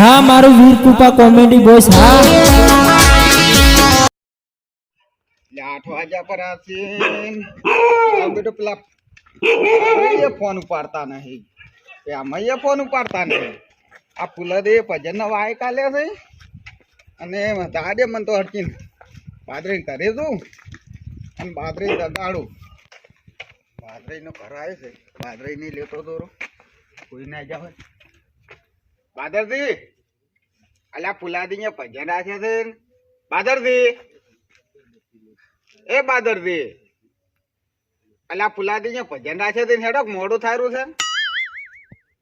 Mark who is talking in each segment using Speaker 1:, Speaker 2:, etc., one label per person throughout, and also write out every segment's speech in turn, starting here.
Speaker 1: હા, મારું વીર કૃપા comedy boys હા.
Speaker 2: આઠ વાગ્યા પર એ ફોન ઉપાડતા નહીં. એ આમાં ફોન ઉપાડતા નહીં. આ ફૂલદે ભજન વાય કાલે છે. અને દાડે મને તો અડકીને બાદરી કરે તું અને બાદરી દગાડું બાદરીનો ઘર આવે છે. બાદરી નહીં લેતો દોરો. કોઈ ના જાવ બાદરજી અલ્યા ફુલાદી ભજન રાખે છે ને. બાદરજી એ બાદરજી અલ્યા ફુલાદી ને ભજન રાખે છે ને? હેડો મોડું થાયરું છે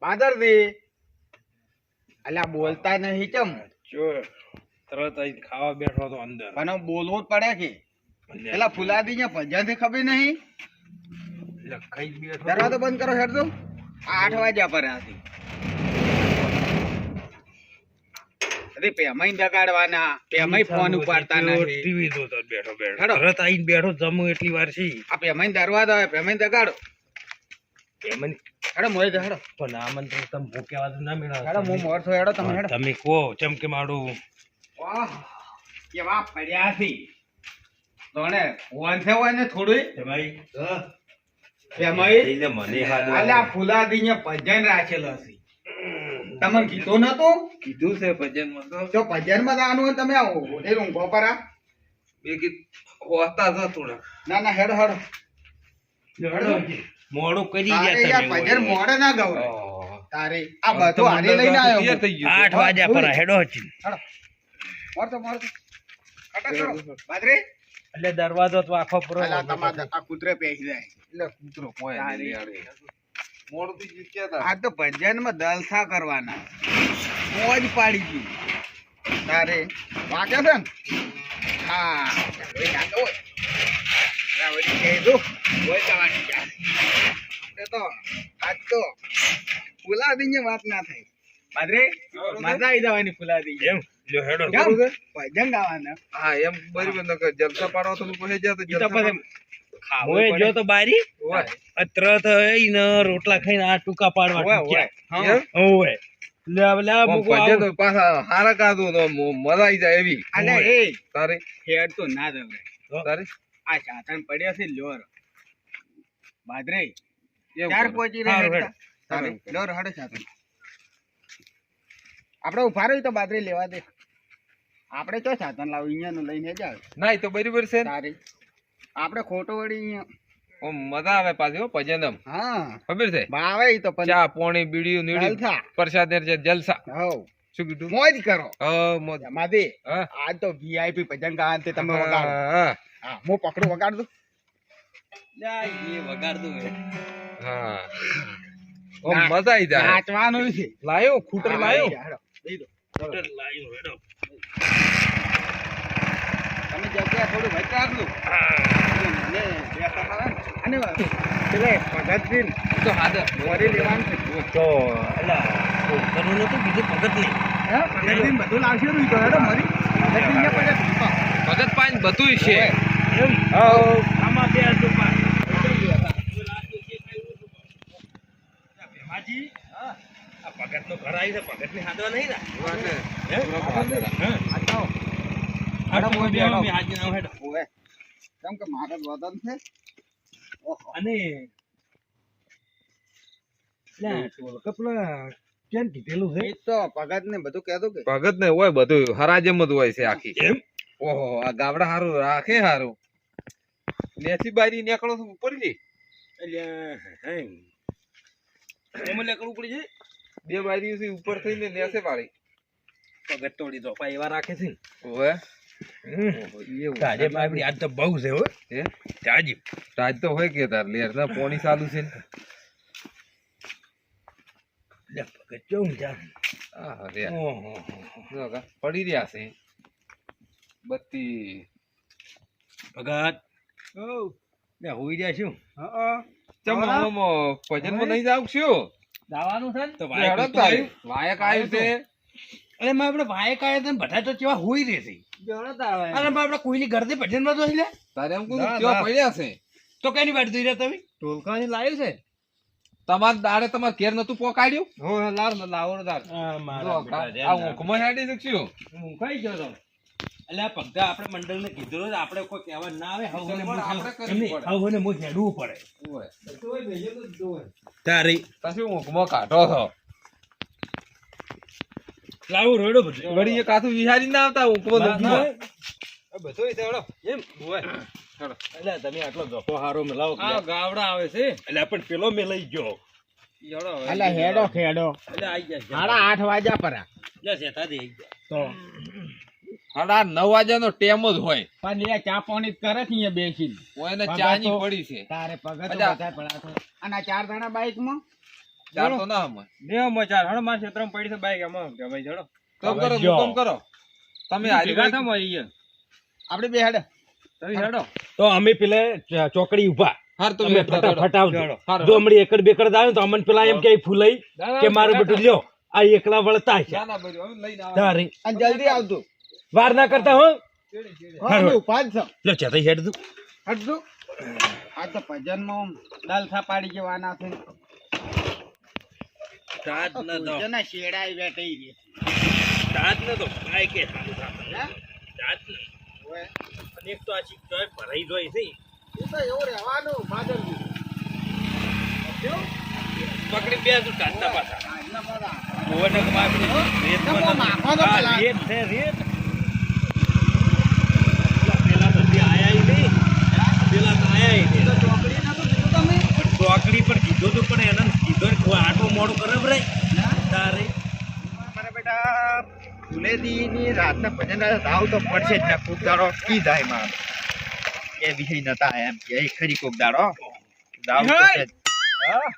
Speaker 2: બાદરજી અલ્યા બોલતા નહીં ચમ
Speaker 3: તરત આઈને ખાવા બેઠો તો અંદર.
Speaker 2: પણ બોલવું જ પડે કે. પેલા ફુલાદી ને ભજનથી ખબર નહીં? દરવાજો બંધ કરો હેડજો આઠ વાગ્યા પર હતી. અરે પેમાઈ દગાડવાના પેમાઈ ફોન ઉપાડતા નથી.
Speaker 3: ટીવી જોતો બેઠો બેઠો. તરત આઈને બેઠો જમું એટલી વાર છે.
Speaker 2: આ પેમાઈ દરવાજો આવે પેમાઈ દગાડો
Speaker 3: એમને
Speaker 2: હેડો મોય દે હેડો.
Speaker 3: પણ તો તમ મૂક્યા વાળું ના મેળવો.
Speaker 2: હેડો મો મોર છું હેડો તમે હેડો.
Speaker 3: તમે કહો ચમકે માડું
Speaker 2: વાહ કેવા પડ્યા થી તોને ફોન છે હોય ને થોડું
Speaker 3: ભાઈ
Speaker 2: પેમાઈ
Speaker 3: એટલે મને હાથ
Speaker 2: આ ફુલાદી ને ભજન રાખેલો છે. તમને કીધું નતું
Speaker 3: કીધું છે ભજનમાં તો
Speaker 2: ભજનમાં જવાનું તમે આવો એ ઊંઘો પર આ.
Speaker 3: બે ગીત હોતા હતા થોડા
Speaker 2: ના ના હેડ હેડ.
Speaker 3: મોડું કરી ગયા
Speaker 2: યાર ભજન મોડે ના ગવડે તારે આ બધું હારી લઈને આવ્યો.
Speaker 3: 8 વાગ્યા પર હેડો
Speaker 2: છે મોરતો મોરતો કટા કરો. બાદરે
Speaker 3: એટલે દરવાજો તો આખો પૂરો
Speaker 2: આ કૂતરે પેહી જાય.
Speaker 3: એટલે કૂતરો કોઈ
Speaker 2: તારી.
Speaker 3: મોડું જીત્યા હતા
Speaker 2: આ તો ભજનમાં દલસા કરવાના. મોજ પાડી ગઈ તારે વાગે છે ને? હા. ફુલાદી વાત ના થાય. બાદરે મજા આવી જવાની ફુલાદી.
Speaker 3: એમ? લ્યો હેડો.
Speaker 2: ભજન ગાવાના.
Speaker 4: હા એમ બરી નકર જલસા પાડવા તો કહે જાય તો જલસા
Speaker 3: ઓય જો તો બારી. અત્ર તો ને રોટલા ખાઈને આ ટૂંકા પાડવા
Speaker 2: ઓય, ઓય.
Speaker 3: ટૂંક્યા. લે આ આ
Speaker 4: પણ
Speaker 3: મૂકો
Speaker 4: ભજે
Speaker 3: આવું.
Speaker 4: તો પાછા હારા કાઢું તો મજા આવી જાય એવી.
Speaker 2: અલે એ.
Speaker 4: તારે.
Speaker 2: હેડ તો ના દવરે
Speaker 4: તારે.
Speaker 2: આ સાધન પડ્યા છે લોર. બાદરે ચાર
Speaker 4: કરો.
Speaker 2: પહોંચી
Speaker 3: હારું,
Speaker 2: રહ્યા
Speaker 3: હેડ.
Speaker 2: તારે. લોર હડે સાતન આપણે ઊભા રહી તો બાદરે લેવા દે. આપણે ચો સાધન લાવ? અહીંયાનું લઈને જ આવે.
Speaker 4: ના તો બરોબર છે.
Speaker 2: તારે. આપણે ખોટો વળી
Speaker 4: મજા આવે પાછી હો
Speaker 2: હા.
Speaker 4: ખબર છે?
Speaker 2: ભાવે તો
Speaker 4: ચા પોણી બીડીયું નીડી. પ્રસાદ ને જલસા.
Speaker 2: હવ.
Speaker 4: શું કીધું?
Speaker 2: મોજ કરો.
Speaker 4: હા, મોજ.
Speaker 2: માદે
Speaker 4: હા.
Speaker 2: તો વીઆઈપી ભજન ગાવા તે તમે વગાડો.
Speaker 4: હા, હા,
Speaker 2: હા હું દઉં
Speaker 4: હા. ઓમ મજા આવી જાય.
Speaker 2: નાચવાનું છે.
Speaker 4: લાયો ખૂટર લાયો.
Speaker 2: દઈ દો.
Speaker 3: હેડો.
Speaker 2: જગ્યા થોડું ને. અને ભગતસિંહ
Speaker 4: તો હાજર
Speaker 2: વળી લેવાનું
Speaker 3: તો અલા કરવું નતું બીજું ભગત નહીં.
Speaker 2: હા? ભગતસિંહ બધું લાવશે ને ઈ તો હેડો મરી. ને.
Speaker 4: ભગત પાન બધું છે.
Speaker 3: એમ આમાં બે દુકાન ભીમાજી. આ ભગતનું ઘર આવી છે ભગતની હાંડવા નહીં ને.
Speaker 2: આ જાઓ.
Speaker 3: હાડો
Speaker 2: મોય
Speaker 3: બે
Speaker 2: બેઠો.
Speaker 3: બે ના હેડો
Speaker 2: ઓવે. કેમ કે મારે વદન છે? ઓહો.
Speaker 3: અને લે કપલા કેમ કીધેલું છે?
Speaker 2: ઈ તો ભગત ને બધું કહેતું કે
Speaker 4: ભગત ને હોય બધું હરાજમ જ હોય છે આખી. ઓહો આ ગાવડા હારું રાખે હારું. નેસી બારી નીકળો તો ઉપર જઈ
Speaker 3: એટલે હે એમ લેકડું પડી જાય?
Speaker 4: બે બારી ઉપર થઈને નેસે પાડી
Speaker 3: પગટ તોડી દો પા એવા રાખે છે ને?
Speaker 4: ઓહે
Speaker 3: એવું તાજે બાપડી આજ તો બહુ છે હો. તાજી.
Speaker 4: તાજ તો હોય કે તાર લેર ના પોણી ચાલુ છે
Speaker 3: લે પગત કેવું છે
Speaker 4: આ રે
Speaker 3: ઓહો
Speaker 4: પડી રહ્યા છે. બત્તી.
Speaker 3: ભગત. લે હોઈ જાય શું
Speaker 4: ચમ ભજનમાં નહીં જાવ છું?
Speaker 3: દાવાનું છે ને? તો
Speaker 4: વાયક આવ્યું છે.
Speaker 3: અરે માં આપણે વાય કાય તને ને બધા તો કેવા હોઈ રહેશે અરે માં આપણે કોઈની ઘરથી ભજનમાં તો લે?
Speaker 4: તારે એમ કીધું
Speaker 2: ના,
Speaker 4: કેવા પડ્યા છે?
Speaker 3: તો કઈની વાટ જોઈ રહ્યા તમે?
Speaker 2: ઢોલકાની લાવ્યું છે.
Speaker 4: તમાર દાડે તમાર ઘેર નતું પોકાડ્યું?
Speaker 3: હો લાવ લાવો તાર.
Speaker 4: જો આ ઊંઘમાં હેડી શકશું
Speaker 3: હું કઈ ગયો તો. એટલે આ પગા આપણે મંડળને કીધું ને આપણે કોઈ કહેવા ના આવે હવે. હવે હું હેડવું પડે. તારી
Speaker 4: પછી ઊંઘમાં કાઢો છો.
Speaker 3: લાવું રોડો બધું
Speaker 4: વળી એ કાથું વિહારી ના આવતા ઊંઘમાં ઊંઘમાં.
Speaker 3: એમ? એટલે તમે આટલો જફો હારો મેલાવો
Speaker 4: આ ગાવડા આવે છે.
Speaker 3: એટલે પણ પેલો મે લઈ ગયો.
Speaker 4: હેડો
Speaker 2: હેડો ખેડો
Speaker 3: એટલે આઈ ગયા
Speaker 2: સાડા આઠ વાગ્યા પરા.
Speaker 3: લે શેતા દે
Speaker 2: તો.
Speaker 4: સાડા નવ વાગ્યાનો ટેમ જ હોય.
Speaker 2: પણ એ ચા પાણી કરે છે અહીંયા બેસીને. પગા
Speaker 4: પડી છે.
Speaker 2: તારે પગત. બધા પડાતો અને ચાર દાણા બાઈકમાં
Speaker 4: ચાર તો ના હમણાં.
Speaker 3: દેવ મચાર હણમાં ક્ષેત્રમાં પડી છે બાઈક. આમાં કે ભાઈ જડો
Speaker 4: તો કરો હુકમ કરો. તમે
Speaker 3: ભેગા થા મળી ગયા.
Speaker 2: આપણે બે હેડે.
Speaker 3: તમે હેડો.
Speaker 5: તો અમે પેલા ચોકડી ઊભા
Speaker 4: હાર તમે
Speaker 5: અમે
Speaker 4: હેડો, હેડો.
Speaker 5: ફટાફટ આવજો. જો હમણાં એકડ બેકડ આવ્યો તો અમને પેલા એમ કે ફૂલાઈ કે મારું બેટું લ્યો. આ એકલા વળતા છે.
Speaker 4: ના, ના, લઈને આવો.
Speaker 2: જલ્દી આવજો.
Speaker 5: વાર ના કરતા હો.
Speaker 2: હા અમે ઊભા
Speaker 5: લો ચેતા હેડ દઉં
Speaker 2: હટજો. આ તો ભજનમાં દાલસા પાડી જવાના છે.
Speaker 3: સાત ન દો.
Speaker 2: જેના શેડાઈ બેઠી રે
Speaker 3: સાત ન દો બાઈક એ સાત ન.
Speaker 2: ઓય,
Speaker 3: અને એક તો આ ચીક જોઈ ભરાઈ જોઈ છે.
Speaker 2: એ તો એવું રહેવાનું ભાદર
Speaker 3: પકડી બે તું કાઢતા પાછા.
Speaker 2: આજના બધા
Speaker 3: ઓવરને કમાય રેત
Speaker 2: તો
Speaker 3: માં
Speaker 2: તો
Speaker 3: રેત છે રેત. પેલા બધી આયા ઈ નહીં. પેલા તો આયા નહીં.
Speaker 2: ચોકડી ના તો તમે.
Speaker 3: ચોકડી પર કીધું તું પણ એને કીધું ને કોઈ આટો મોડું કરે રે તારે?
Speaker 2: મારા બેટા ફુલેદી રાતના ભજન આવ તો પડશે જ ને. કોક દાડો કી જાય માર. એ વિષય નતા એમ કે એ ખરી કોક દાડો. દાવ તો છે હા?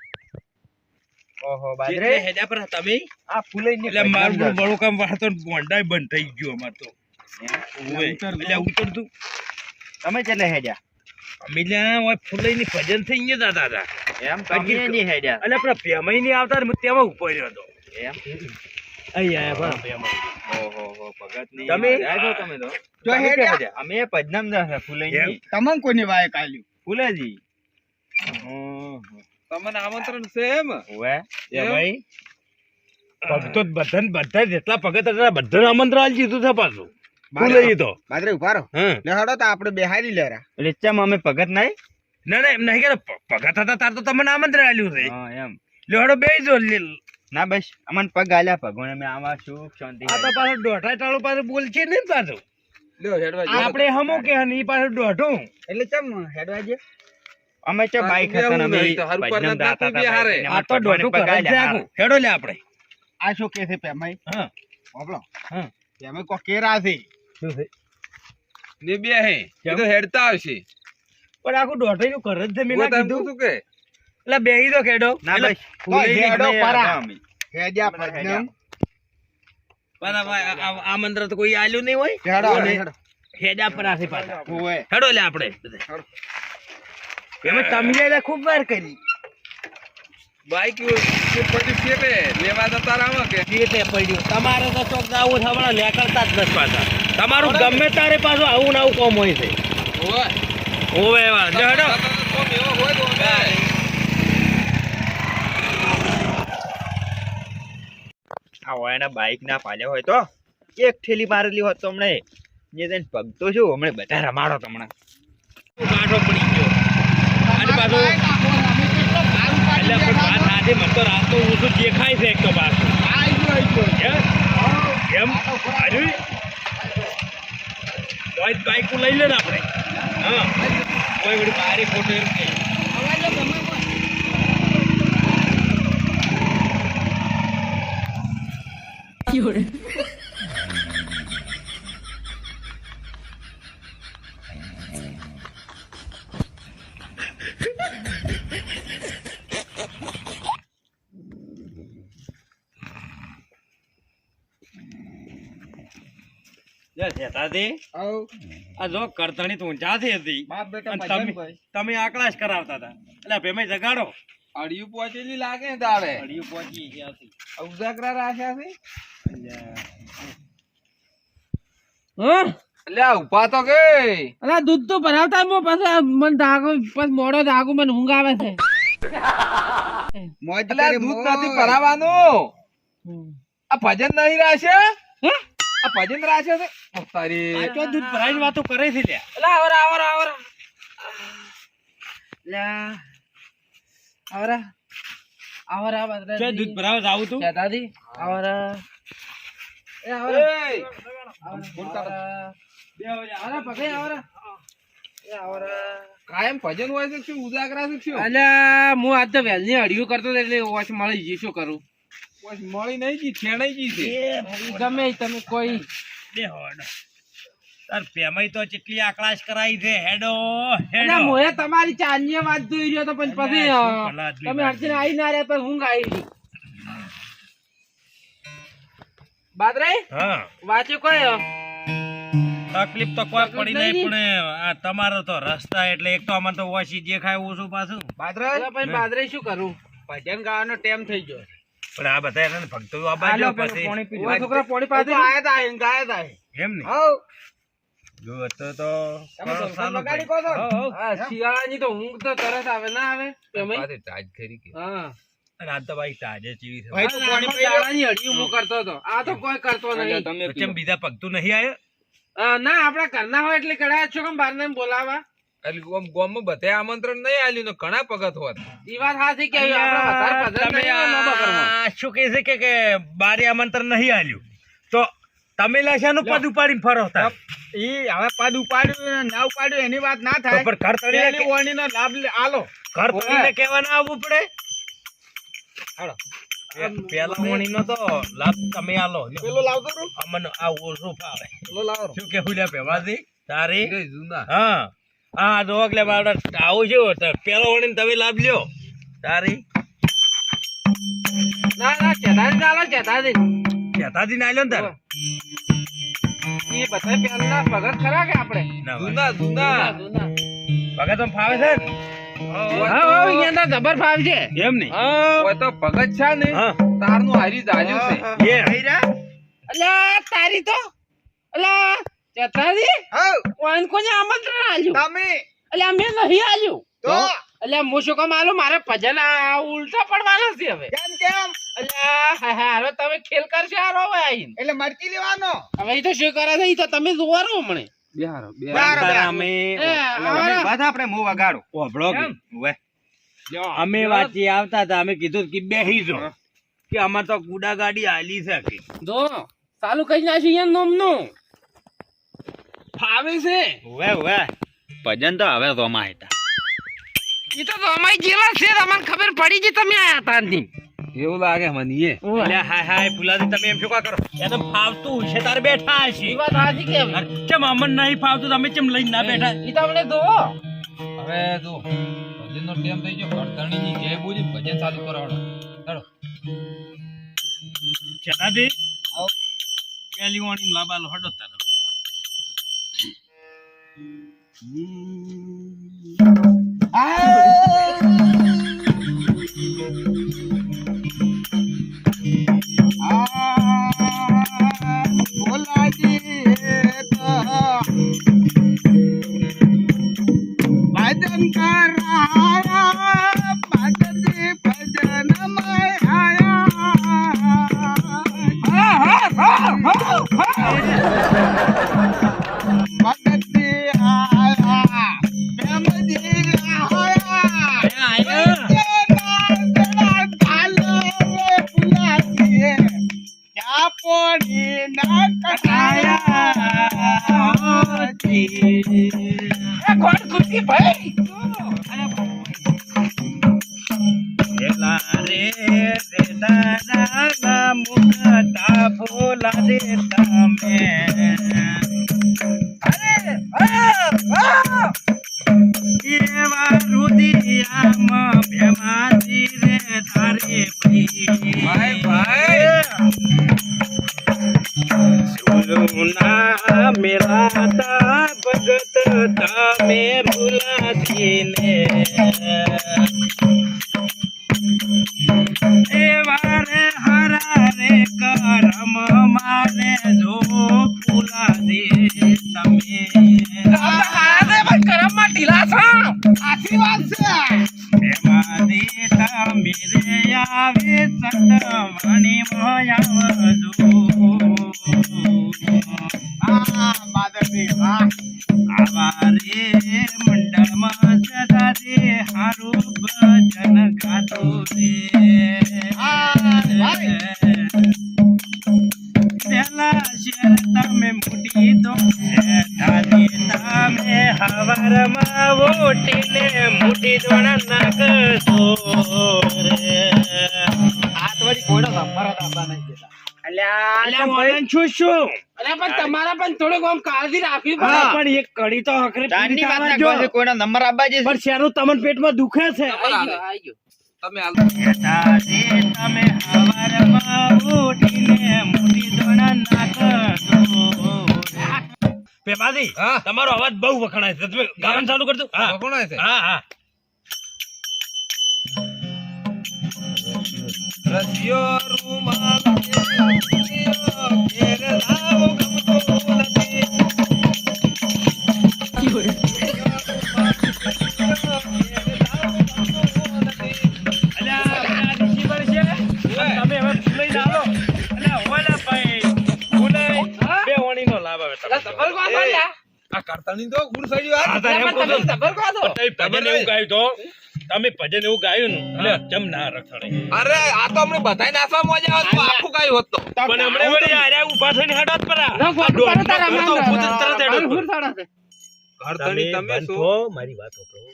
Speaker 2: ઓહો બાજરે.
Speaker 3: હેડા પર તમે?
Speaker 2: આ ફુલે ની
Speaker 3: એટલે મારું બધું બળું કામ વાળતો બોંડાય બંધ થઈ ગયો અમાર તો. એટલે ઉતરતું.
Speaker 2: તમે હેડ્યા?
Speaker 3: અમે ભજન થઈ ગયા દાદા
Speaker 2: એમ તમે ની હેડ્યા.
Speaker 3: એટલે પેલા ભેમાઈ ની આવતા હું તેમાં ઉપર રહ્યો હતો.
Speaker 2: એમ?
Speaker 3: અહીં પણ ભેમાઈ.
Speaker 2: ઓહો ભગતની
Speaker 3: તમે?
Speaker 2: તમે તો?
Speaker 3: જો હેડ્યા?
Speaker 2: અમે પજનામ દસ ફુલે
Speaker 3: એમ?
Speaker 2: કોની વાય કાલ્યું? ફુલેજી.
Speaker 4: તમને આમંત્રણ છે એમ?
Speaker 2: ઓએ
Speaker 3: ભેમાઈ? ભક્તો બધા બધા જેટલા ભગત હતા બધા આમંત્રણ આલી દીધું છે પાછું. ફૂલઈ તો.
Speaker 2: માત્ર ઊભા રહો.
Speaker 3: હા
Speaker 2: લે હડો તો આપણે બેહારી લેરા. એટલે ચમ અમે ભગત નહીં?
Speaker 3: ના ના એમ નહીં કે પગા થતા તાર તો તમને આમંત્રણ આલ્યું છે.
Speaker 2: હા એમ.
Speaker 3: લેવડો બે જો
Speaker 2: ના બસ અમને પગ આલ્યા ભગવાન અમે આવા સુખ શાંતિ
Speaker 3: આ તો પાછો દોઢા ટાળો પાછો બોલ છે ને પાછો.
Speaker 4: લ્યો હેડવાજી
Speaker 3: આપણે હમો કે ને ઈ પાછો દોઢું.
Speaker 2: એટલે ચમ હેડવાજી અમે ચમ બાઈક હતા ને અમે
Speaker 4: હારું પર ના
Speaker 2: દાતા
Speaker 4: બી હારે.
Speaker 3: આ તો દોઢું પગ આલ્યા હેડો લે આપણે.
Speaker 2: આ શું કે છે પેમાઈ
Speaker 3: હા.
Speaker 2: હોબળો
Speaker 3: હા.
Speaker 2: પેમાઈ કો કેરા છે
Speaker 3: શું છે?
Speaker 4: ને બે હે એ તો હેડતા આવશે.
Speaker 3: પણ આખું દોઢાઈ નું ઘર જ છે
Speaker 4: હું
Speaker 3: કીધું
Speaker 4: પૂછું કે?
Speaker 3: એટલે બેહી તો ખેડો.
Speaker 2: ના ભાઈ
Speaker 3: પરા.
Speaker 2: હેડ્યા
Speaker 3: પણ આ- મંત્ર તો કોઈ આલ્યું નહીં હોય?
Speaker 2: હેડો
Speaker 3: અને
Speaker 2: હેડો
Speaker 3: હેડા પર આથી પાછા હેડો લે આપણે એમાં તમે લે ખૂબ વાર કરી.
Speaker 4: બાઈક કે પડી ફેરે લેવા જતા રામાં કે?
Speaker 3: પડ્યું. તમારે તો ચોક આવું થવાના નીકળતા જ નથી પાછા. તમારું ગમે તારે પાછું આવું ને આવું કોમ હોય છે. ઓવે જો હેડો.
Speaker 4: હોય
Speaker 2: આ ઓયાના બાઈક ના પાલે હોય તો એક થેલી મારેલી હોત તો હમણે જે તને પગ છું શું હમણે બધા રમાડો તમને
Speaker 3: કાંઠો પડી ગયો. અને પાછું એટલે પણ વાત આજે મને તો રાત તો દેખાય છે એક તો પાછું? એમ? આજુ કોઈ લઈ લે ને આપણે. કોઈ વળી બારે ખોટો શેતાજી, આ જો કરતણી તો ઊંચાથી હતી. તમે જ કરાવતા હતા. એટલે ભેમાઈ જગાડો.
Speaker 4: અડિયું પહોંચેલી લાગે ને તારે?
Speaker 3: અડિયું પહોંચી ગયા છે
Speaker 4: ઉજાગરા રાખ્યા છે? એટલે ઊભા તો કે
Speaker 1: અલા દૂધ તો ભરાવતા મો પાછો. આ મને ધાગો પાછો મોડો ધાગો મને ઊંઘ આવે છે
Speaker 2: મોજ
Speaker 4: દૂધ નથી ભરાવાનું. આ ભજન નહીં રાશે? આ ભજન રાશે છે તારી.
Speaker 3: તો દૂધ ભરાઈ વાતો કરે છે લ્યા.
Speaker 1: અલા આવરા આવરા આવરા. લ્યા આવરા. આવરા બાદરા
Speaker 3: છે દૂધ ભરાવા જાવું તું?
Speaker 1: દાદી. આવરા. એ આવરા.
Speaker 4: એય,
Speaker 1: આવરા. આવરા પગે આવરા. એ આવરા.
Speaker 4: કાયમ ભજન હોય છે શું ઉજાગરા છે શું?
Speaker 1: અલ્યા હું આજ તો વહેલી અડિયું કરતો એટલે વોચ મળી ગઈ શું કરું?
Speaker 4: મળી નહીં જી છેણાઈ જી છે.
Speaker 1: ગમે તમે કોઈ.
Speaker 3: બે હોડ તાર પેમાઈ તો કેટલી આકલાશ કરાઈ છે હેડો હેડો.
Speaker 1: મોએ તમારી ચાંદીએ વાત જોઈ રહ્યો તો પણ પછી તમે હરજીને આઈ ના રહ્યા તો ઊંઘ આવી બાદરાઈ
Speaker 3: હા.
Speaker 1: વાંચે કોઈ
Speaker 3: તકલીફ તો કોઈ પડી નહીં? પણ આ તમારો તો રસ્તા એટલે એક તો અમારે તો ઓછી દેખાય ઓછું પાછું.
Speaker 1: બાદરા પછી બાદરાઈ શું કરું?
Speaker 2: ભજન ગાવાનો ટાઈમ થઈ ગયો
Speaker 3: પણ આ બધા એને ભક્તો આ બાજુ પછી
Speaker 1: છોકરા પોણી પાછળ
Speaker 2: આયા તા, આઈને ગાયા તા.
Speaker 3: એમ ને?
Speaker 2: હઉ.
Speaker 3: જો તો તો
Speaker 2: તમે લગાડી
Speaker 3: ભાઈ.
Speaker 2: છો?
Speaker 1: હા શિયાળાની તો ઊંઘ તો તરત આવે ના આવે?
Speaker 4: પાછી તાજ ખરી કે.
Speaker 1: હા.
Speaker 3: અને તો ભાઈ તાજે ચીવી છે.
Speaker 2: ભાઈ, પાણી.
Speaker 1: દાડાની હું કરતો હતો. આ તો કોઈ કરતો નહીં.
Speaker 3: કેમ બીજા પગતું નહીં
Speaker 1: આવ્યો ના આપડા કરના હોય એટલે કડા છો કેમ બારને બોલાવા?
Speaker 4: એટલે ગોમમાં બધે આમંત્રણ નહીં આલ્યું ને ઘણા પગત હોત.
Speaker 1: ઈ વાત સાચી કે આપડા વધારે પધાર
Speaker 3: તમે
Speaker 1: નહીં હોય નોબા કરવા.
Speaker 3: આ શું કહે છે કે કે બારે આમંત્રણ નહીં આલ્યું? તો તમે લાશાનું પદ ઉપાડીને ફરો તા
Speaker 2: ઈ હવે પદ ઉપાડ્યું ના ઉપાડ્યું એની વાત ના થાય.
Speaker 3: પણ ઘર તળીને
Speaker 2: પહેલી લાભ આલો.
Speaker 3: ઘર તળીને કહેવા ના આવવું પડે? પે- પેલા વણીનો તો લાભ તમે આલો.
Speaker 2: પેલો લાવતો
Speaker 3: અમને આ ઓછું ફાવે.
Speaker 2: પેલો લાવો.
Speaker 3: શું કેવું લે પેવાથી તારી? હા. હા જો એટલે બાવડા આવું છે તો પેલો વળીને તમે લાભ લ્યો. તારી.
Speaker 1: ના ના ચેતાજી ચાલો ચેતાજી
Speaker 3: કહેતાથી ના લ્યો ને તારે?
Speaker 1: એ બધા પહેલા ભગત ખરા કે આપણે?
Speaker 4: જૂના જૂના.
Speaker 1: જૂના.
Speaker 3: ભગત આમ ફાવે છે?
Speaker 1: તો જબર ભાવ છે.
Speaker 3: એમ નહીં?
Speaker 4: તો ભગત છે ને તારનું હારી જાલ્યું છે.
Speaker 1: તારી તો? અલ્યા ચેતાજી કોણ કોને આમંત્રણ આલ્યું?
Speaker 2: તમે.
Speaker 1: અલ્યા મેં નહીં આલ્યું.
Speaker 2: તો?
Speaker 1: અલ્યા હું શું કામ આલું મારે ભજન ઉલટા પડવાના છે હવે.
Speaker 2: કેમ કેમ?
Speaker 1: અલ્યા હા હા તમે ખેલ કરશે આ રોવે આઈને
Speaker 2: એટલે મરચી લેવાનો?
Speaker 1: હવે ઈ તો શું કરે છે? ઈ તો તમે જોવા હમણે.
Speaker 4: બિહારો
Speaker 2: બિહારો.
Speaker 3: અમે
Speaker 2: વાત આપણે મું વગાડું.
Speaker 3: ઓભળો કે? અમે વાંચી આવતા હતા અમે કીધું કે બેહી જો. કે અમાર તો કુડા ગાડી આલી છે કે.
Speaker 1: જો ચાલુ કઈ નાખ્યું નોમનું. ફાવે છે?
Speaker 3: ઓવે ઓવે ભજન તો હવે રોમાં હતા
Speaker 1: ઈ તો અમારી જેવા છે તમને ખબર પડી ગઈ તમે આયા હતા ની
Speaker 4: એવું લાગે મને એ
Speaker 3: એટલે હાય હાય ફુલાદી તમે એમ શું કા કરો? એ તો ફાવતું હશે તારે બેઠા હશે.
Speaker 1: ઈ વાત સાચી કે
Speaker 3: કેમ ચમ અમન નહીં ફાવતું તમે ચમ લઈને ના બેઠા?
Speaker 1: ઈ તમને દો
Speaker 4: હવે જો ભજન નો ટાઈમ થઈ ગયો ઘરધણી ની જય બોલી ભજન ચાલુ કરાવડો ચાલો
Speaker 3: ચલાદી. પેલી વાણી લાબાલો હડો તારો.
Speaker 2: ભજન
Speaker 1: એ કોણ કુતી ભાઈ?
Speaker 3: હવારમાં વોટીને જોણા નાખશો રે. અલ્યા મોડન છું શું?
Speaker 1: અરે પણ તમારે પણ થોડુંક આમ કાળજી રાખવી પડે.
Speaker 3: પણ એક કડી તો હકરે
Speaker 5: વાત. કોઈનો નંબર આપવા છે
Speaker 3: પણ શેનું તમને પેટમાં દુખે છે.
Speaker 4: તમે હાલ.
Speaker 3: તમે હવારમાં ઉઠીને મૂડી દોણા નાખશો. પેપાજી
Speaker 4: હા.
Speaker 3: તમારો અવાજ બહુ વખણાય છે. તમે ગાવાનું ચાલુ કરજો હા
Speaker 4: વખણાય છે.
Speaker 3: હા હા.
Speaker 4: રસિયો રૂમા રસિયો ઘેર લાવો ગમતો નથી.
Speaker 3: આ
Speaker 4: તો ગુડ સાઈડ વાત
Speaker 3: હા, તારે એમ કહું છું.
Speaker 1: ધબલ કોણ છો?
Speaker 3: તમે ભજન એવું ગાયું તો તમે ભજન એવું ગાયું ને એટલે ચમ ના રખડે
Speaker 4: અરે આ તો હમણે બધાય નાચવા મોજા આવે આખું ગાયું હોત તો
Speaker 3: પણ હમણે વળી આર્યા ઊભા થઈને હેડો પરા.
Speaker 1: ના, ખોટું
Speaker 3: આ
Speaker 1: તારા
Speaker 3: દોઢનો તો ઊભું તરત હેડો જ
Speaker 1: મારું સાડા છે.
Speaker 3: તમે વાત સાંભળો.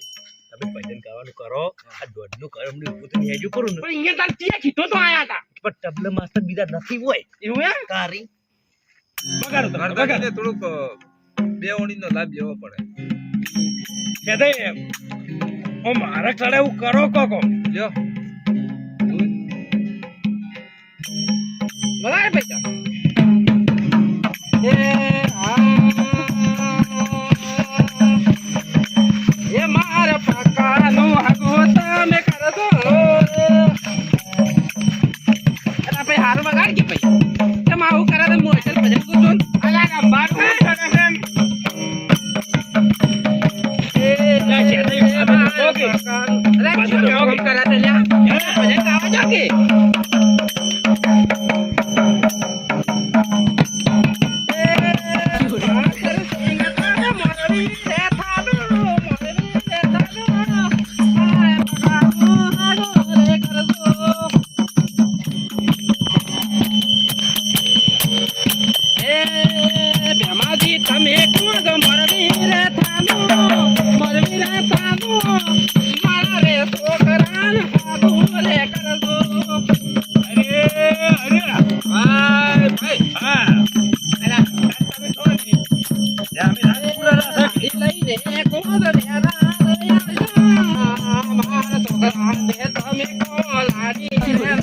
Speaker 3: તમે ભજન ગાવાનું કરો આ ઊભું થઈને હેજુ કરું ને
Speaker 1: પણ અહીંયા તાર ચિયા કીધો તો આયા હતા.
Speaker 3: પણ તબલે માસ્તર બીજા નથી હોય
Speaker 1: એવું?
Speaker 3: તારી બગાડો બગાડો.
Speaker 4: થોડુંક બે ઓણીનો લાભ લેવો પડે.
Speaker 3: કે ઓ, મારા ચડે એવું કરો કોકો
Speaker 4: લ્યો.
Speaker 1: બગાડ પૈસા.
Speaker 3: Yeah.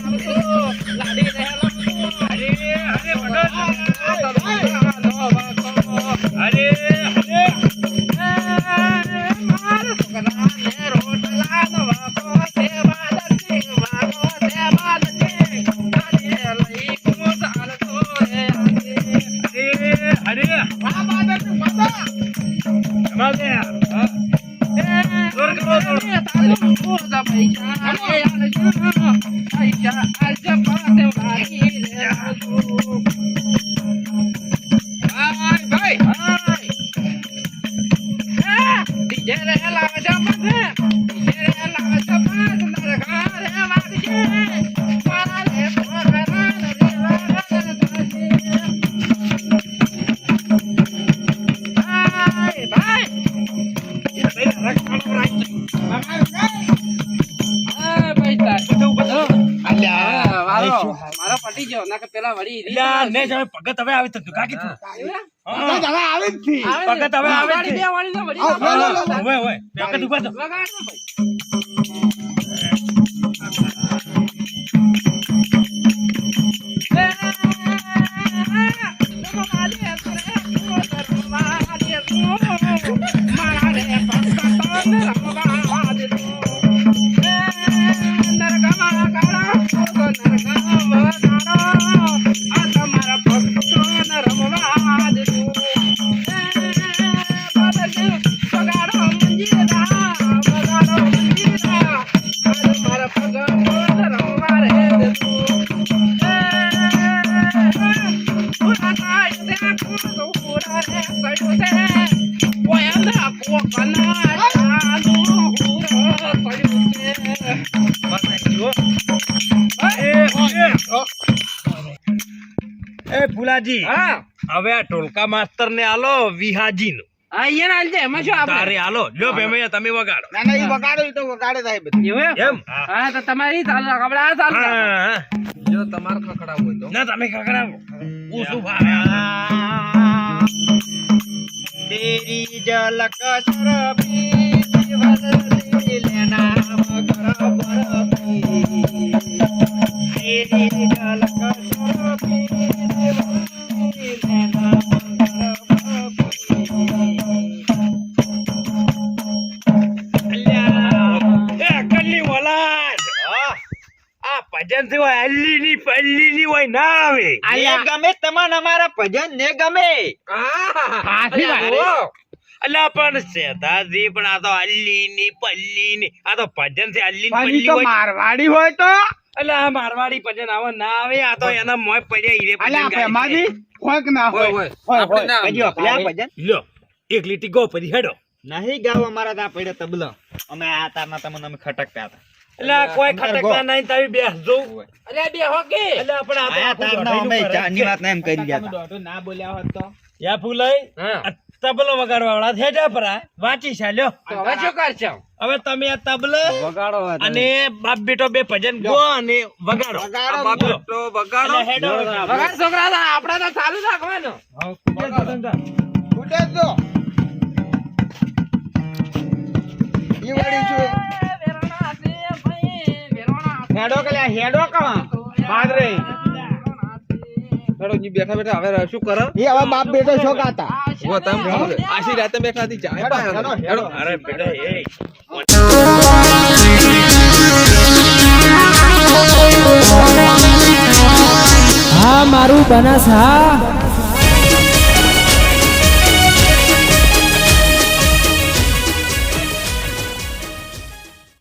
Speaker 3: ને હવે ભગત હવે આવે તો તું કાકી તું હા.
Speaker 5: હવે આવે જ થી
Speaker 3: પગત હવે આવે છે. હવે હવે. પગત ઊભા થો. આ ઢોલકા માસ્ટર ને આલો વિહાજી નું
Speaker 5: હા.
Speaker 4: ભજનથી હોય
Speaker 3: અલ્લી ની પલ્લી ની હોય ના આવે.
Speaker 2: ને ગમે તમને અમારા ભજન ને ગમે.
Speaker 5: હાથી.
Speaker 3: પણ સેધાજી પણ આ તો અલ્લી ની પલ્લી ની આ તો ભજનથી અલ્લી ની પલ્લી હોય.
Speaker 2: મારવાડી હોય તો.
Speaker 3: અલ્યા આ મારવાડી ભજન આવે ના આવે આ તો એના મોય પડ્યા ઈરે
Speaker 2: અલ્યા
Speaker 3: ગાય
Speaker 2: ફેમાજી ના હોય
Speaker 4: હોય,
Speaker 2: હોય. કજો ભજન.
Speaker 3: લો એક લીટી ગો પછી હેડો.
Speaker 2: નહીં ગાવ અમારા ત્યાં પડ્યો તબલો. અમે આ તારના તમને અમે ખટકતા હતા.
Speaker 3: અલ્યા કોઈ ખટકતા નહીં તારી બેસજો.
Speaker 5: અલ્યા બે હોકે.
Speaker 3: અલ્યા પણ આ તો
Speaker 2: આયા
Speaker 3: આખું
Speaker 2: તારના અમે ચાની વાત એમ કરી ગયા
Speaker 4: ના બોલ્યા હોત તો.
Speaker 3: યા ફૂલાઈ તબલો વગાડવા વાળા છે જા વાંચી ચાલ્યો
Speaker 5: હવે શું કરશો?
Speaker 3: હવે તમે આ તબલો
Speaker 2: વગાડો
Speaker 3: અને બાપ બેટો બે ભજન ગો અને વગાડો.
Speaker 2: વગાડો,
Speaker 3: બાપ બેટો વગાડો. હેડો.
Speaker 5: વગાડ છોકરા તો આપણે તો ચાલુ રાખવાનું.
Speaker 2: ફૂટે જો ઈ વડી છું હેડો કે હેડો કા
Speaker 4: માદરે. હેડો જી બેઠા બેઠા હવે શું કરો?
Speaker 2: એ હવે બાપ બેટો છો ગાતા.
Speaker 4: ઊભો તમે આશી રાતે બેઠા હતી ચા
Speaker 2: હેડો, હેડો,
Speaker 4: હેડો.
Speaker 3: અરે બેટા એ.
Speaker 1: હા મારું બનાસ હા.